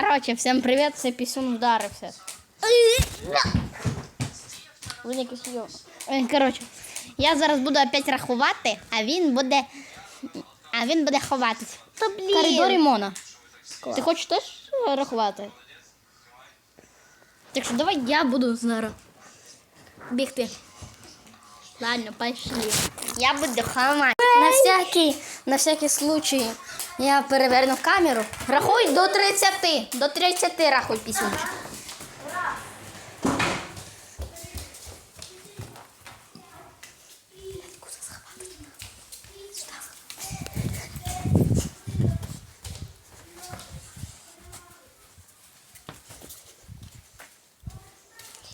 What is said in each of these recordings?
Короче, всем привет, це пісюн вдарився. Великий сйом. Е, Короче, я зараз буду опять рахувати, а він буде. А він буде ховатись. Та В коридорі Мона. Ти хочеш теж е, рахувати? Так що давай я буду зараз бігти. Ладно, пошли. Я буду ховати. На всякий, на всякий случай я переверну камеру. Рахуй до 30. До 30 рахуй пісюнчик.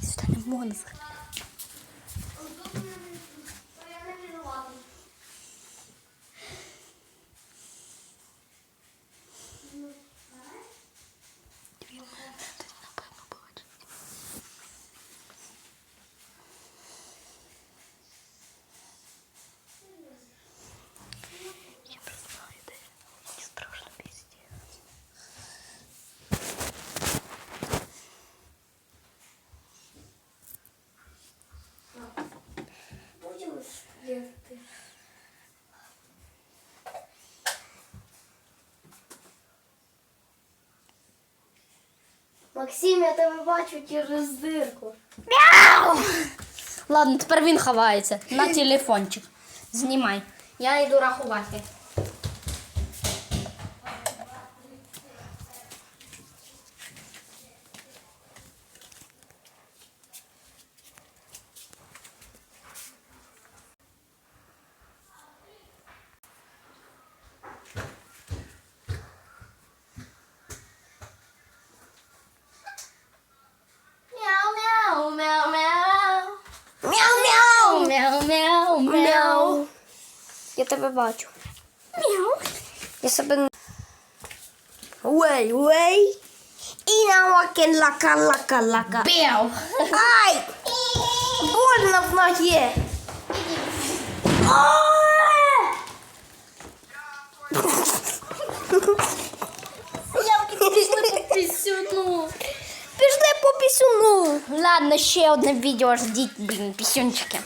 Сюда Максим, я тебе бачу через дирку. Мяу! Ладно, тепер він ховається на телефончик. Знімай. Я йду рахувати. Я тебе бачу. Мяу! Я себе не... Уей, уей. І на лакен лака, лака, лака. Бяу! Ай! Больно в ноге. Ай! Пісюну! Пішли по пісюну. Ладно, ще одне відео ждіть, блін, пісюнчики.